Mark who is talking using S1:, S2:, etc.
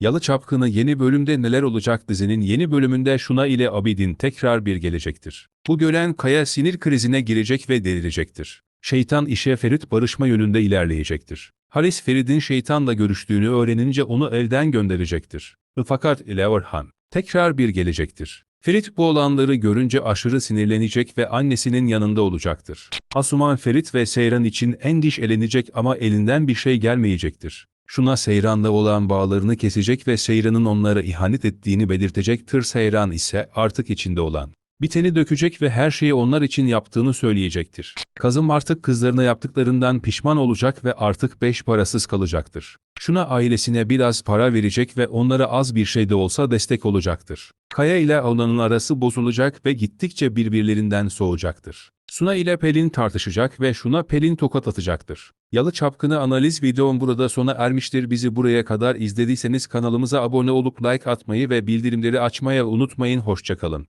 S1: Yalı Çapkını yeni bölümde neler olacak dizinin yeni bölümünde Şuna ile Abidin tekrar bir gelecektir. Bu gören Kaya sinir krizine girecek ve delirecektir. Şeytan işe Ferit barışma yönünde ilerleyecektir. Halis Ferit'in şeytanla görüştüğünü öğrenince onu evden gönderecektir. Fakat ile Orhan tekrar bir gelecektir. Ferit bu olanları görünce aşırı sinirlenecek ve annesinin yanında olacaktır. Asuman Ferit ve Seyran için endişelenecek ama elinden bir şey gelmeyecektir. Şuna Seyran'la olan bağlarını kesecek ve Seyran'ın onlara ihanet ettiğini belirtecektir. Seyran ise artık içinde olan biteni dökecek ve her şeyi onlar için yaptığını söyleyecektir. Kazım artık kızlarına yaptıklarından pişman olacak ve artık beş parasız kalacaktır. Şuna ailesine biraz para verecek ve onlara az bir şey de olsa destek olacaktır. Kaya ile Alan'ın arası bozulacak ve gittikçe birbirlerinden soğuyacaktır. Suna ile Pelin tartışacak ve Şuna Pelin tokat atacaktır. Yalı Çapkını analiz videom burada sona ermiştir. Bizi buraya kadar izlediyseniz kanalımıza abone olup like atmayı ve bildirimleri açmayı unutmayın. Hoşçakalın.